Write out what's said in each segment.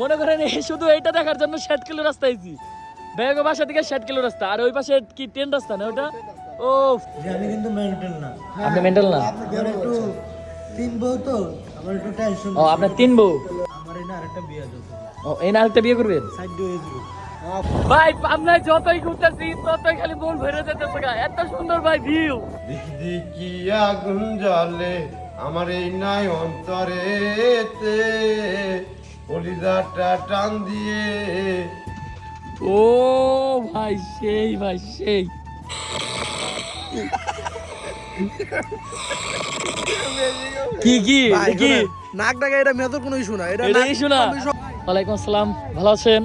মনে করেন এই শুধু এইটা দেখার জন্য ষাট কিলো রাস্তা আইছি। বেগো বাসা থেকে ষাট কিলো রাস্তা আর ওই পাশে কি ট্রেন রাস্তা না ওটা? ও আমি কিন্তু মেন্টাল না। আপনি মেন্টাল না? আমার একটু তিন বউ তো আমার একটু টেনশন ও আপনার তিন বউ? আমার এই না আরেকটা বিয়ে আছে। ও এই না আরেকটা বিয়ে করবেন? সাইড হয়ে যাবে। ভাই আপনার যতই ঘুরতেছি ততই খালি মন ভরে যেতেছে গা। এত সুন্দর ভাই ভিউ দিক দিকি আগুন জলে আমার এই নাই অন্তরেতে। কলিজাটা টান দিয়ে। ও ভাই সেই ভাই সেই। কি কি কি? নাক ডাকা এটা মেয়েদের কোনো ইস্যু না এটা এটা ইস্যু না? ওয়ালাইকুম আসসালাম ভালো আছেন?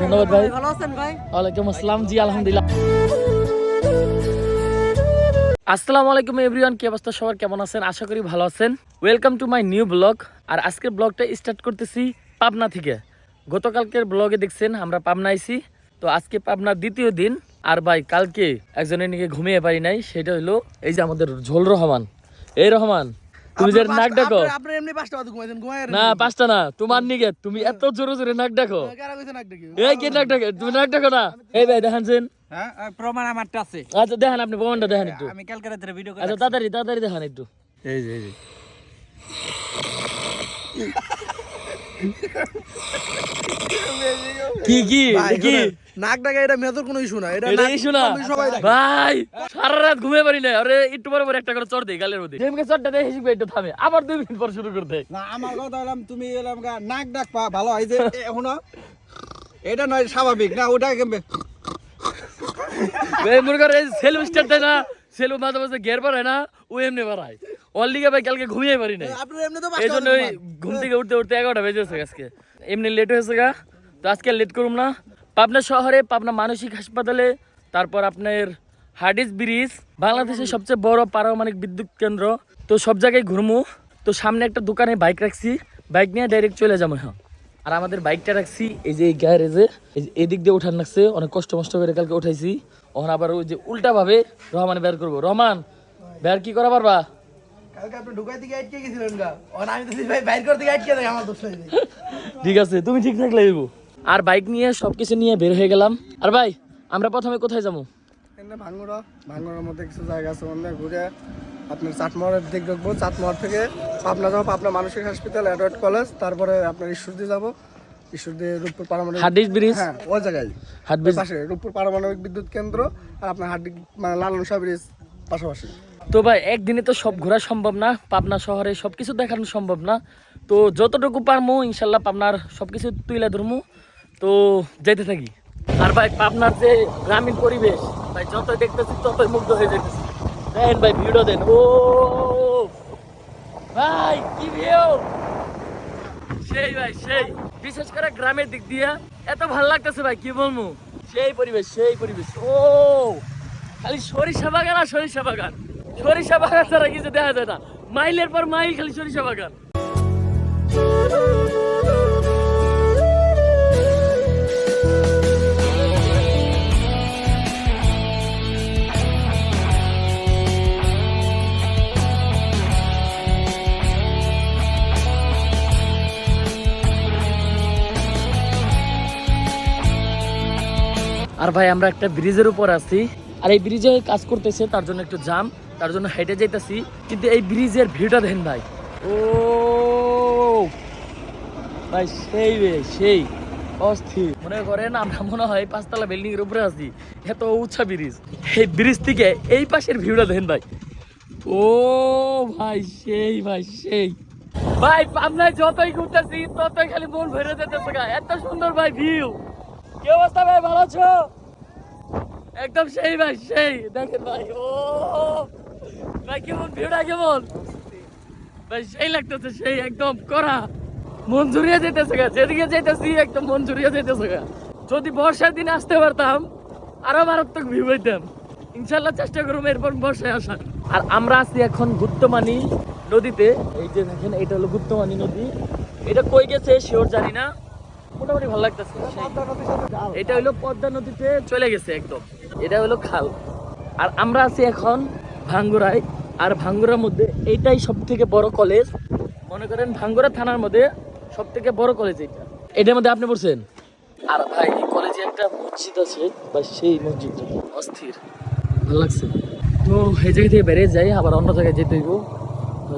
ধন্যবাদ ভাই ভালো আছেন ভাই? ওয়ালাইকুম আসসালাম জি আলহামদুলিল্লাহ। আসসালামু আলাইকুম এভরিওয়ান, কি অবস্থা সবার? কেমন আছেন? আশা করি ভালো আছেন। Welcome to my new blog আর আজকের ব্লগটা স্টার্ট করতেছি পাবনা থেকে। গতকালকের ব্লগে দেখছেন, আমরা পাবনা আইছি। তো আজকে পাবনার দ্বিতীয় দিন। আর ভাই, কালকে একজনের নিয়ে ঘুমিয়ে পারি নাই, সেটা হলো এই যে আমাদের ঝোল রহমান। এই রহমান তুমি যে নাক ডাকো। আপনি এমনি পাঁচটা বাজে ঘুমাইছেন ঘুমাই না পাঁচটা না তোমার নিকে তুমি এত জোরে জোরে নাক ডাকো। কারা কইছে নাক ডাকি এই কে নাক ডাকে তুমি নাক ডাকো না। এই ভাই দেখানছেন হ্যাঁ প্রমাণ আমারটা আছে। আচ্ছা দেখেন আপনি প্রমাণটা দেখেন একটু। আমি কালকে রাত্রে ভিডিও করে আচ্ছা তাড়াতাড়ি তাড়াতাড়ি দেখান একটু। এই যে এই যে। কি কি কি? নাক ডাকা এটা মেয়েদের কোনো ইস্যু না এটা এটা ইস্যু না। ভাই সারা রাত ঘুমিয়ে পারি না। আরে একটু পরে পরে একটা করে চড় দেই গালের মধ্যে। যেমকে চড়টা দেয় হিসেবে একটু থামে। আবার দুই মিনিট পর শুরু করতে না আমার কথা হলাম তুমি এলাম গা নাক ডাক পা ভালো হয় যে এখন এটা নয় স্বাভাবিক। না ওটা কেমবে এই মনে করে সেলু স্টার্ট দেয় না সেলু মাঝে মাঝে গের পারায় না ও এমনি বাড়ায়। ওর লিগে ভাই কালকে ঘুমিয়ে পারি না আপনি এমনি তো এই জন্য। ঘুম থেকে উঠতে উঠতে এগারোটা বেজে গেছে আজকে। এমনি লেট হয়েছে গা। তো আজকে লেট করুম না। পাবনা শহরে পাবনা মানসিক হাসপাতালে তারপর আপনার হার্ডিস ব্রিজ বাংলাদেশের সবচেয়ে বড় পারমাণবিক বিদ্যুৎ কেন্দ্র। তো সব জায়গায় ঘুরমু। তো সামনে একটা দোকানে বাইক রাখছি। বাইক নিয়ে ডাইরেক্ট চলে যাব হ্যাঁ আর আমাদের বাইকটা রাখছি এই যে এই গ্যারেজে। এদিক দিয়ে উঠান রাখছে অনেক কষ্ট মষ্ট করে কালকে উঠাইছি। ওখানে আবার ওই যে উল্টাভাবে রহমান বের করব। রহমান বের কি করা পারবা? ঠিক আছে তুমি ঠিক থাকলে আর বাইক নিয়ে সবকিছু নিয়ে বের হয়ে গেলাম। আর ভাই আমরা প্রথমে কোথায় যাব? এখানে ভাঙ্গুরা ভাঙ্গুরার মধ্যে কিছু জায়গা আছে ওখানে ঘুরে। আপনার চাটমোহরের দিক দেখব চাটমোহর থেকে পাবনা যাব পাবনা মানসিক অ্যাডওয়ার্ড কলেজ তারপরে আপনার ঈশ্বরদী যাব। ঈশ্বরদী রূপপুর পারমাণবিক ব্রিজ? হ্যাঁ ওই জায়গায়। পাশে রূপপুর পারমাণবিক বিদ্যুৎ কেন্দ্র আর আপনার হাড্ডি মানে লালন শাহ ব্রিজ পাশাপাশি। তো ভাই একদিনে তো সব ঘোরা সম্ভব না। পাবনা শহরে সবকিছু দেখানো সম্ভব না। তো যতটুকু পারমু ইনশাল্লাহ পাবনার সবকিছু তুইলা ধরমু। তো যেতে থাকি। আর ভাই, পাবনার যে গ্রামীণ পরিবেশ, ভাই যত দেখতেছি, ততই মুগ্ধ হয়ে যেতেছি দেন ভাই, ভিডিও দেন। ও, ভাই, কি ভিউ? সেই ভাই, সেই। বিশেষ করে গ্রামের দিক দিয়ে, এত ভালো লাগতেছে ভাই, কি বলব? সেই পরিবেশ সেই পরিবেশ। ও, খালি সরিষা বাগান আর সরিষা বাগান। সরিষা বাগান ছাড়া কিছু দেখা যায় না। মাইলের পর মাইল খালি সরিষা বাগান। আর ভাই, আমরা একটা ব্রিজের উপর আছি। আর এই ব্রিজে কাজ করতেছে, তার জন্য একটু জাম, তার জন্য হেঁটে যাইতেছি। কিন্তু এই ব্রিজের ভিউটা দেখেন ভাই। ও, ভাই, সেই সেই। অস্থির। মনে করেন আমরা মনে হয় পাঁচতলা বিল্ডিং এর উপরে আছি। এত উঁচা ব্রিজ। এই ব্রিজ থেকে এই পাশের ভিউটা দেখেন ভাই। ও, ভাই, সেই ভাই সেই। ভাই আমরা যতই ঘুরতেছি, ততই খালি মন ভরে যেতেছে। এত সুন্দর ভাই, ভিউ। কি অবস্থা ভাই? ভালো আছো? একদম সেই ভাই, সেই। দেখেন ভাই, ও। ভাই, কেমন ভিউটা কেমন? ভাই, সেই লাগতেছে, সেই একদম করা মন জুড়িয়ে যেতেছে গা, যেদিকে যেতেছি একদম মন জুড়িয়ে যেতেছে গা। যদি বর্ষার দিন আসতে পারতাম, আরও মারাত্মক ভিউ হইতাম ইনশাল্লাহ চেষ্টা করব এরপর বর্ষায় আসার। আর আমরা আছি এখন গুপ্তমানি নদীতে। এই যে দেখেন, এটা হলো গুপ্তমানি নদী। এটা কই গেছে? শিওর জানি না। মোটামুটি ভালো লাগতেছে। এটা হলো পদ্মা নদীতে চলে গেছে একদম। এটা হলো খাল। আর আমরা আছি এখন ভাঙ্গুরায়। আর ভাঙ্গুরার মধ্যে এইটাই সব থেকে বড় কলেজ মনে করেন ভাঙ্গুরা থানার মধ্যে সব থেকে বড় কলেজ এটা এটার মধ্যে আপনি পড়ছেন? আর ভাই, এই কলেজে একটা মসজিদ আছে, বা সেই মসজিদটা অস্থির। ভালো লাগছে। তো এই জায়গা থেকে বেরিয়ে যাই, আবার অন্য জায়গায় যেতে হইব।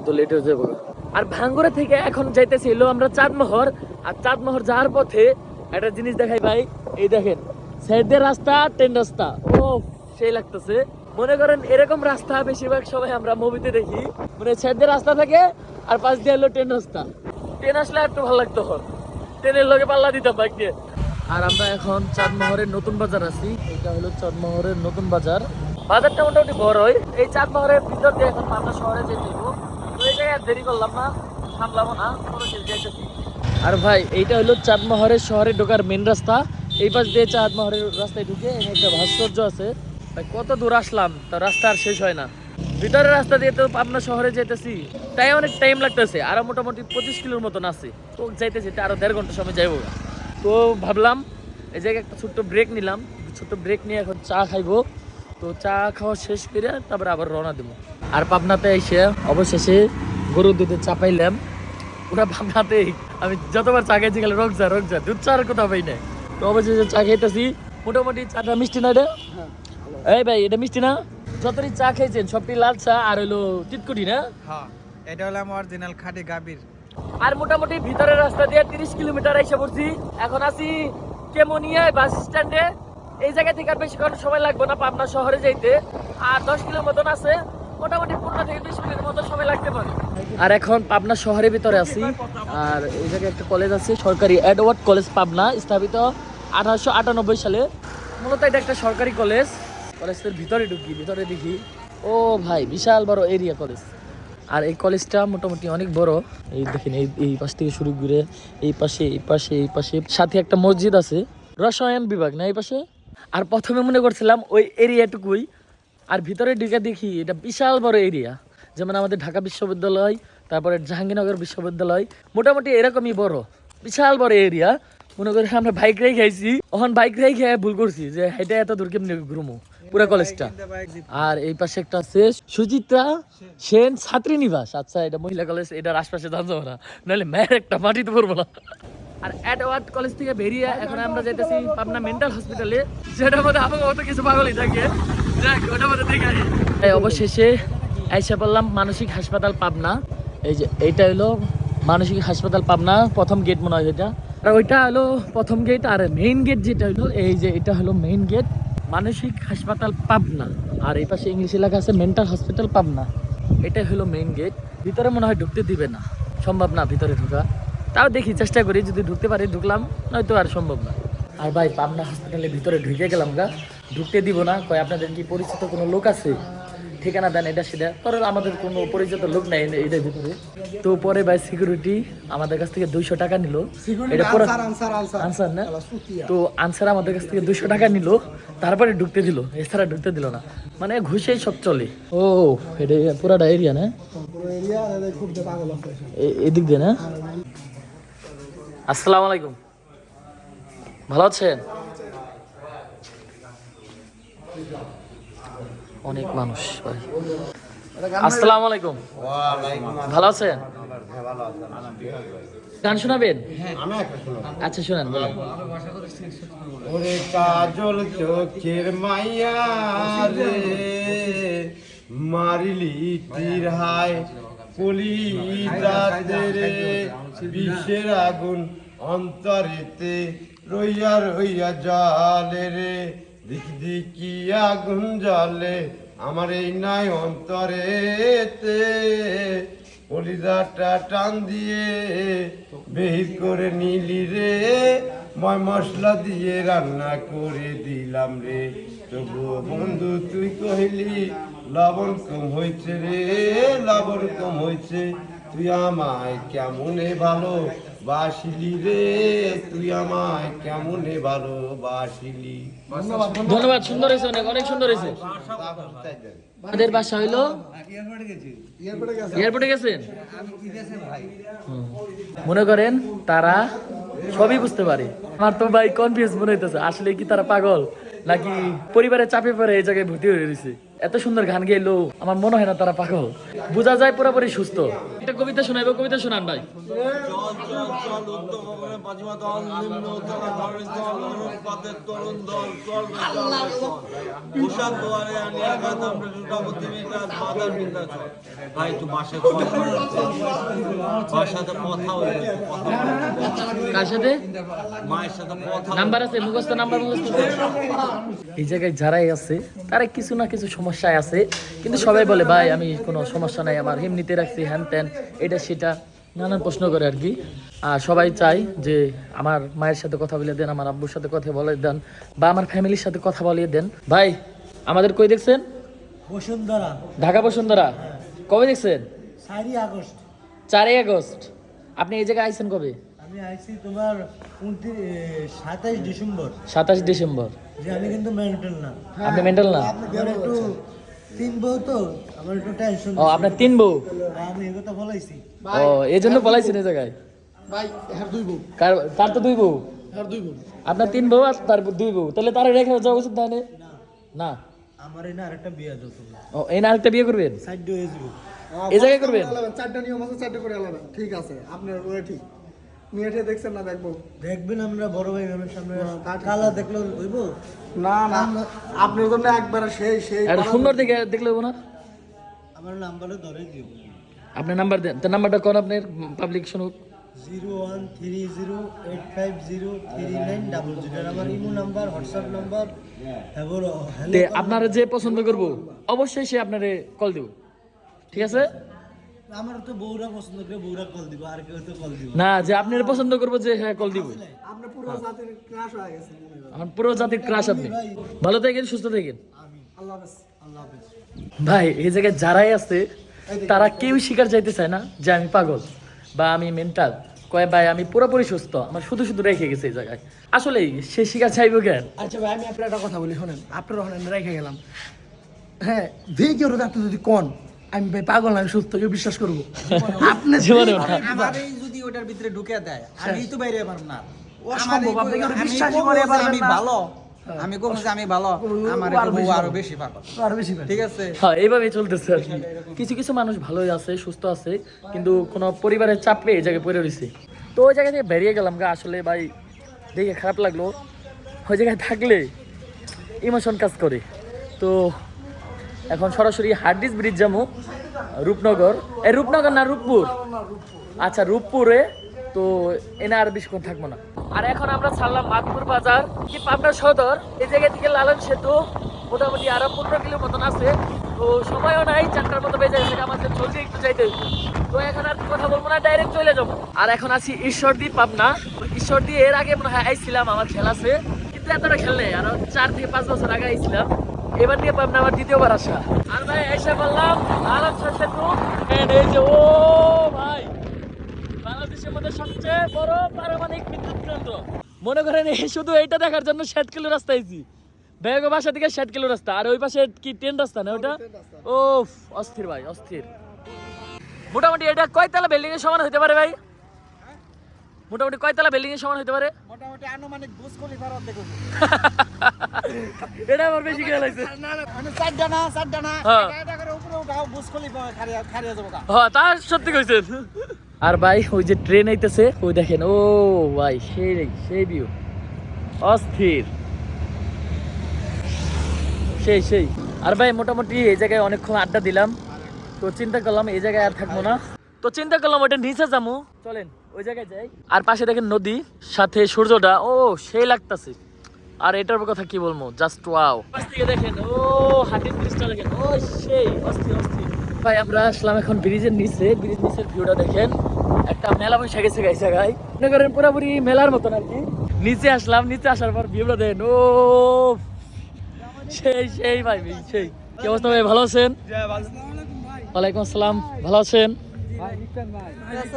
তো লেট হয়ে যাব। আর ভাঙ্গুরা থেকে এখন যাইতেছি এলো আমরা চাঁদমোহর। আর চাঁদমোহর যাওয়ার পথে একটা জিনিস দেখাই ভাই, এই দেখেন সাইড দিয়ে রাস্তা, ট্রেন রাস্তা। ও সেই লাগতেছে। মনে করেন এরকম রাস্তা বেশিরভাগ সবাই আমরা মুভিতে দেখি। মানে সাইড দিয়ে রাস্তা থাকে আর পাশ দিয়ে এলো ট্রেন রাস্তা। ট্রেন আসলে একটু ভালো লাগতো। ট্রেনের লগে পাল্লা দিতাম বাইক দিয়ে আর আমরা এখন চাঁদমোহরের নতুন বাজার আছি। এটা হলো চাঁদমোহরের নতুন বাজার। বাজারটা মোটামুটি বড়ই। এই চাঁদমোহরের ভিতর দিয়ে এখন পাবনা শহরে যেতে তো এই জায়গায় দেরি করলাম না। সামলাবো না। কোনো শেষ যাইতেছি আর ভাই, এইটা হলো চাঁদমোহরের শহরে ঢোকার মেন রাস্তা। এই পাশ দিয়ে চাঁদমোহরের রাস্তায় ঢুকে একটা ভাস্কর্য আছে। ভাই, কত দূর আসলাম, তা রাস্তা আর শেষ হয় না। ভিতরের রাস্তা দিয়ে তো পাবনা শহরে যেতেছি তাই অনেক টাইম লাগতেছে। আরও মোটামুটি পঁচিশ কিলোর মতন আছে। তো যাইতে যেতে আরও দেড় ঘণ্টা সময় যাইবো। তো ভাবলাম, এই জায়গায় একটা ছোট্ট ব্রেক নিলাম। ছোট্ট ব্রেক নিয়ে এখন চা খাইবো। তো চা খাওয়া শেষ করে তারপরে আবার রওনা দেবো। আর পাবনাতে এসে অবশেষে গরুর দুধে চা পাইলাম। ওরা পাবনাতেই আমি যতবার চা খেয়েছি গেলে রোগ যা রোগ যা দুধ চা আর কোথাও পাই নাই। তো অবশেষে চা খাইতেছি। মোটামুটি চাটা মিষ্টি না এটা? এই ভাই এটা মিষ্টি না? যতই চা খেয়েছেন সবটি লাল চা আর হলো তিতকুটি না? হ্যাঁ এটা হলো আমার অরিজিনাল খাঁটি গাবির আর মোটামুটি ভিতরের রাস্তা দিয়ে তিরিশ কিলোমিটার এসে পড়ছি। এখন আছি কেমনিয়ায় বাস স্ট্যান্ডে। এই জায়গা থেকে আর বেশিক্ষণ সময় লাগবে না পাবনা শহরে যাইতে। আর দশ কিলো মতন আছে। মোটামুটি আর এখন পাবনা শহরের ভিতরে আছি। আর এই জায়গায় একটা কলেজ আছে, সরকারি এডওয়ার্ড কলেজ পাবনা, স্থাপিত আঠারোশো আটানব্বই সালে। মূলত এটা একটা সরকারি কলেজ কলেজের ভিতরে ঢুকি, ভিতরে দেখি। ও ভাই, বিশাল বড় এরিয়া কলেজ আর এই কলেজটা মোটামুটি অনেক বড়। এই দেখেন, এই এই পাশ থেকে শুরু করে এই পাশে এই পাশে এই পাশে। সাথে একটা মসজিদ আছে, রসায়ন বিভাগ, না এই পাশে? আর প্রথমে মনে করছিলাম ওই এরিয়াটুকুই আর ভিতরে ঢুকে দেখি এটা বিশাল বড় এরিয়া যেমন আমাদের ঢাকা বিশ্ববিদ্যালয়, তারপরে জাহাঙ্গীরনগর বিশ্ববিদ্যালয়। মোটামুটি এরকমই বড়, বিশাল বড় এরিয়া মনে করি আমরা বাইক রাই খাইছি। ওখান বাইক রেই খেয়ে ভুল করছি যে এটা এত দূর কেমনি ঘুরমো? পুরা কলেজটা আর এই পাশে একটা আছে সুচিত্রা সেন ছাত্রী নিবাস আচ্ছা এটা মহিলা কলেজ এটার আশপাশে জানতে না। নাহলে মেয়ের একটা মাটিতে পড়ব না। আর অ্যাডওয়ার্ড কলেজ থেকে বেরিয়ে এখন আমরা যাইতেছি পাবনা মেন্টাল হসপিটালে, যেটার মধ্যে অত কিছু পাগলই থাকে। যাক, ওটার মধ্যে দেখে। এই অবশেষে আইসা বললাম মানসিক হাসপাতাল পাবনা। এই যে, এইটা হলো মানসিক হাসপাতাল পাবনা, প্রথম গেট মনে হয় এটা আর ওইটা হলো প্রথম গেট আর মেইন গেট যেটা হলো, এই যে, এটা হলো মেইন গেট মানসিক হাসপাতাল পাবনা। আর এই পাশে ইংলিশে লেখা আছে মেন্টাল হসপিটাল পাবনা। এটাই হলো মেইন গেট ভিতরে মনে হয় ঢুকতে দিবে না। সম্ভব না ভিতরে ঢোকা। তাও দেখি চেষ্টা করি যদি ঢুকতে পারি ঢুকলাম নয়তো আর সম্ভব না। আর ভাই পাবনা হসপিটালের ভিতরে ঢুকে গেলাম গা। ঢুকতে দিব না কয় আপনাদের কি পরিচিত কোনো লোক আছে? ঠিকানা দেন এটা সেটা। পরে আমাদের কোনো পরিচিত লোক নাই এটার ভিতরে তো পরে ভাই সিকিউরিটি আমাদের কাছ থেকে দুইশো টাকা নিল। এটা পুরো আনসার না? তো আনসার আমাদের কাছ থেকে দুইশো টাকা নিল। তারপরে ঢুকতে দিল। এছাড়া ঢুকতে দিল না। মানে ঘুষেই সব চলে। ও এটা পুরাটা এরিয়া না? এদিক দিয়ে না? আসসালামু আলাইকুম। ভালো আছেন? অনেক মানুষ, ভাই। আসসালামু আলাইকুম। ভালো আছেন? গান শোনাবেন? আচ্ছা শোনান। কাজল চোখের মাইয়া রে, মারিলি তীর হায়। কলি রে বিশ্বের আগুন অন্তরেতে রইয়া রইয়া জলে রে। দেখি দেখি আগুন জলে আমার এই নাই অন্তরেতে। কলিজাটা টান দিয়ে বেহির করে নিলি রে। ময় মশলা দিয়ে রান্না করে দিলাম রে। তবুও বন্ধু, তুই কহিলি, লবণ কম হয়েছে রে, লবণ কম হয়েছে তুই আমায় কেমনে ভালো বাসিলি রে তুই আমায় কেমনে ভালো বাসিলি ধন্যবাদ। সুন্দর হয়েছে অনেক অনেক সুন্দর হয়েছে। আমাদের বাসা হইল এয়ারপোর্টে গেছেন? মনে করেন তারা সবই বুঝতে পারে। আমার তো ভাই কনফিউজ মনে হইতেছে আসলে কি তারা পাগল? নাকি পরিবারের চাপে পড়ে এই জায়গায় ভর্তি হয়ে রয়েছে? এত সুন্দর গান গেলো আমার মনে হয় না তারা পাগল। বোঝা যায় পুরোপুরি সুস্থ। একটা কবিতা শোনাইবো কবিতা শোনান ভাই। ভাই নাম্বার আছে নাম্বার এই জায়গায় যারাই আছে, তারা কিছু না কিছু সমস্যায় আছে, কিন্তু সবাই বলে, ভাই, আমি কোনো সমস্যা নাই, আমার এমনিতে রাখছি হ্যান ত্যান। এটা সেটা নানান প্রশ্ন করে আর কি। আর সবাই চাই যে আমার মায়ের সাথে কথা বলে দেন আমার আব্বুর সাথে কথা বলে দেন বা আমার ফ্যামিলির সাথে কথা বলিয়ে দেন। ভাই আমাদের কই দেখছেন? বসুন্ধরা। ঢাকা বসুন্ধরা। কবে দেখছেন? চারই আগস্ট। চারই আগস্ট। আপনি এই জায়গায় আইছেন কবে? আমি আইছি তোমার সাতাইশ ডিসেম্বর। সাতাশ ডিসেম্বর। আমি কিন্তু মেন্টাল না। আপনি মেন্টাল না? একটু তিন বউ তো আমার একটু টেনশন ও আপনার তিন বউ? আমি এ কথা বলাইছি। ও এই জন্য পলাইছেন এই জায়গায়? ভাই হ্যাঁ দুই বউ। কার তার তো দুই বউ? হ্যাঁ দুই বউ। আপনার তিন বউ আর তার দুই বউ। তাহলে তারা রেখে যাওয়া উচিত না না। আমার না আরেকটা বিয়ে যত ও এই না আরেকটা বিয়ে করবেন? সাইড এই জায়গায় করবেন? চারটা নিয়ম আছে চারটা করে আলাদা। ঠিক আছে আপনার ওরা ঠিক। দেখছেন না দেখব? দেখবেন আমরা বড় ভাই ম্যামের সামনে কালা দেখল হইব? না না আপনার জন্য একবারে সেই সেই আর সুন্দর দেখে দেখলে হব না? আমার নাম্বারে ধরে দিও। আপনার নাম্বার দেন। তার নাম্বারটা কোন আপনার? Public শুনুক। Zero one three zero eight five zero three nine double zero. আমার imo number WhatsApp number. Hello আপনারা যে পছন্দ করব অবশ্যই সে আপনারে কল দেব। ঠিক আছে? আমার তো বউরা পছন্দ করে বউরা কল দিব আর কেউ তো কল দিব না। যে আপনার পছন্দ করব যে হ্যাঁ কল দিব। আপনার পুরো জাতির ক্রাশ হয়ে গেছে আমার পুরো জাতির ক্রাশ আপনি। ভালো থাকেন সুস্থ থাকেন। আল্লাহ হাফেজ আল্লাহ হাফেজ। ভাই এই জায়গায় যারাই আছে তারা কেউ শিকার যাইতে চায় না যে আমি পাগল বা আমি মেন্টাল কয় ভাই আমি পুরোপুরি সুস্থ আমার শুধু শুধু রেখে গেছে এই জায়গায়। আসলে সে শিকার চাইব কেন? আচ্ছা ভাই আমি আপনার একটা কথা বলি শোনেন। আপনার ওখানে আমি রেখে গেলাম। হ্যাঁ ভিডিওর আপনি যদি কোন। আমি ভাই পাগল আমি সুস্থ কেউ বিশ্বাস করব? আপনি যদি ওটার ভিতরে ঢুকে দেয় আমি তো বাইরে পারব না। অসম্ভব, এই- আপনি আমি বিশ্বাসই করে আমি ভালো। আমি আমি ভালো। আমার আরও বেশি আরও বেশি পারব আরও বেশি ভাই ঠিক আছে? হ্যাঁ এইভাবেই চলতেছে আর কি। কিছু কিছু মানুষ ভালোই আছে সুস্থ আছে কিন্তু কোনো পরিবারের চাপ পেয়ে এই জায়গায় পড়ে রয়েছে। তো ওই জায়গা থেকে বেরিয়ে গেলাম গা আসলে ভাই দেখে খারাপ লাগল। ওই জায়গায় থাকলে ইমোশন কাজ করে। তো এখন সরাসরি হার্ডিস ব্রিজ যাব রূপনগর। এই রূপনগর না, রূপপুর? আচ্ছা রূপপুরে। তো এনে আর বেশিক্ষণ থাকব না। আর এখন আমরা ছাড়লাম মাধপুর বাজার। কি পাবনা সদর, এই জায়গা থেকে লালন সেতু, মোটামুটি আরও পনেরো কিলো মতন আছে। তো সময়ও নাই, চারটার মতো বেজে গেছে আমাদের জলদি একটু যাইতে। তো এখন আর কথা বলব না ডাইরেক্ট চলে যাব। আর এখন আছি ঈশ্বরদী, পাবনা। ঈশ্বরদী এর আগে মনে হয় আইছিলাম, আমার খেলা আছে। কিন্তু এতটা খেল আরও চার থেকে পাঁচ বছর আগে আইছিলাম। এবার নিয়ে পাবনা আমার দ্বিতীয়বার আসা। আর ভাই এসে বললাম লালন সেতু এই যে ও ভাই বাংলাদেশের মধ্যে সবচেয়ে বড় পারমাণবিক বিদ্যুৎ কেন্দ্র। মনে করেন এই শুধু এইটা দেখার জন্য ষাট কিলো রাস্তা আইছি। বেগো বাসা থেকে ষাট কিলো রাস্তা। আর ওই পাশে কি ট্রেন রাস্তা না ওটা ও অস্থির ভাই অস্থির। মোটামুটি এটা কয়তলা বিল্ডিং এর সমান হতে পারে ভাই? মোটামুটি কয়তলা বিল্ডিং এর সমান হতে পারে? মোটামুটি আনুমানিক বুঝ খলিফার অর্ধেক হইবো। এটা আমার বেশি খেয়াল আছে মানে চারটা না চারটা না। হ্যাঁ। এটা এটা করে উপরে উঠাও বুঝ খলিফা খারিয়া খারিয়া যাব গা। হ্যাঁ তা সত্যি কইছেন। আর ভাই ওই যে ট্রেন আইতেছে ওই দেখেন ও ভাই সেই রে সেই ভিউ অস্থির। সেই সেই। আর ভাই মোটামুটি এই জায়গায় অনেকক্ষণ আড্ডা দিলাম। তো চিন্তা করলাম এই জায়গায় আর থাকব না। তো চিন্তা করলাম ওটা নিচে যাব। চলেন। ওই জায়গায় যাই। আর পাশে দেখেন নদী সাথে সূর্যটা ও সেই লাগতাছে। আর এটার কথা কি বলব? জাস্ট ওয়াও পাশ থেকে দেখেন ও হাতির ব্রিজটা দেখেন ও সেই অস্থির অস্থির। ভাই আমরা আসলাম এখন ব্রিজের নিচে। ব্রিজ নিচের ভিউটা দেখেন। একটা মেলা বসে গেছে গাই জায়গায় মনে করেন পুরোপুরি মেলার মতন আর কি। নিচে আসলাম নিচে আসার পর ভিউটা দেখেন ও সেই সেই ভাই সেই। কি অবস্থা ভাই? ভালো আছেন? ওয়ালাইকুম আসসালাম। ভালো আছেন?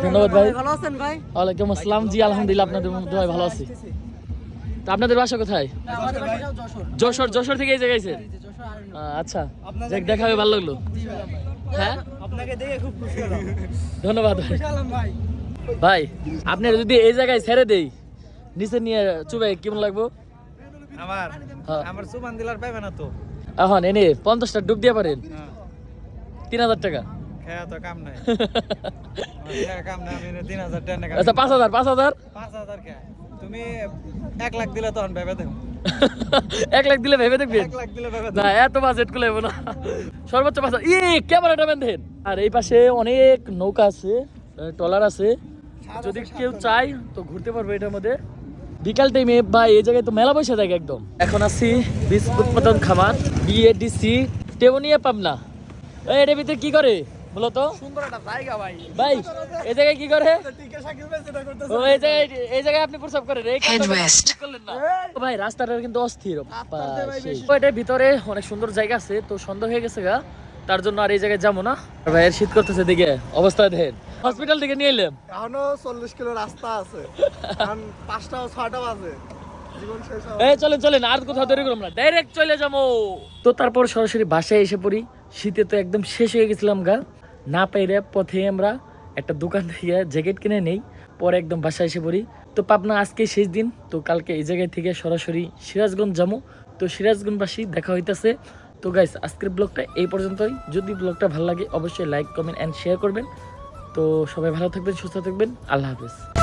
ধন্যবাদ ভাই। ভালো আছেন ভাই। ওয়ালাইকুম আসসালাম। জি আলহামদুলিল্লাহ আপনাদের দোয়াই ভালো আছি। তা আপনাদের বাসা কোথায়? যশোর যশোর থেকে এই জায়গায় আচ্ছা। যাক দেখা হবে ভালো লাগল। হ্যাঁ? আপনাকে দেখে খুব খুশি হলাম। ধন্যবাদ ভাই। ভাই। আপনার যদি এই জায়গায় ছেড়ে দেই নিচে নিয়ে চুবে কেমন লাগবো? আমার হ্যাঁ। আমার সুবান দিলার পাইবে না তো। এখন এনে পঞ্চাশটা ডুব দিয়ে পারেন। তিন হাজার টাকা। তো কাম নাই। কাম নাই আমি টাকা আচ্ছা তুমি এক লাখ দিলে তখন ভেবে দেখো। এক লাখ দিলে ভেবে দেখবেন এক লাখ দিলে ভেবে না এত বাজেট কুলাইব না। সর্বোচ্চ পাঁচ হাজার। ই ক্যামেরাটা বেঁধেন আর এই পাশে অনেক নৌকা আছে ট্রলার আছে। যদি কেউ চায় তো ঘুরতে পারবে এটার মধ্যে। বিকাল টাইমে বা এই জায়গায় তো মেলা বসে থাকে একদম। এখন আসছি বীজ উৎপাদন খামার বিএডিসি টেবনিয়া পাবনা এটার ভিতরে কি করে? মূলত সুন্দর একটা জায়গা ভাই। ভাই এই জায়গায় কি করে? টিকে সাকিব ভাই সেটা করতেছে। ও এই জায়গায় এই জায়গায় আপনি প্রস্তাব করেন। এই করলেন না। ভাই রাস্তাটা কিন্তু অস্থির। এটার ভিতরে অনেক সুন্দর জায়গা আছে তো সন্ধ্যা হয়ে গেছে গা। তার জন্য আর এই জায়গায় যাব না। আর ভাই এর শীত করতেছে দিকে অবস্থা দেখেন। হসপিটাল থেকে নিয়ে এলাম এখনও চল্লিশ কিলো রাস্তা আছে। এখন পাঁচটা ছয়টা বাজে। এই চলেন চলেন। আর কোথাও দেরি করলাম না। ডাইরেক্ট চলে যাব। তো তারপর সরাসরি বাসায় এসে পড়ি। শীতে তো একদম শেষ হয়ে গেছিলাম গা। না পাইলে পথে আমরা একটা দোকান থেকে জ্যাকেট কিনে নেই, পরে একদম বাসায় এসে পড়ি। তো পাবনা আজকে শেষ দিন, তো কালকে এই জায়গায় থেকে সরাসরি সিরাজগঞ্জ যাব। তো সিরাজগঞ্জবাসী দেখা হইতেছে। তো গাইস আজকের ব্লগটা এই পর্যন্তই। যদি ব্লগটা ভালো লাগে, অবশ্যই লাইক কমেন্ট অ্যান্ড শেয়ার করবেন। তো সবাই ভালো থাকবেন, সুস্থ থাকবেন। আল্লাহ হাফেজ।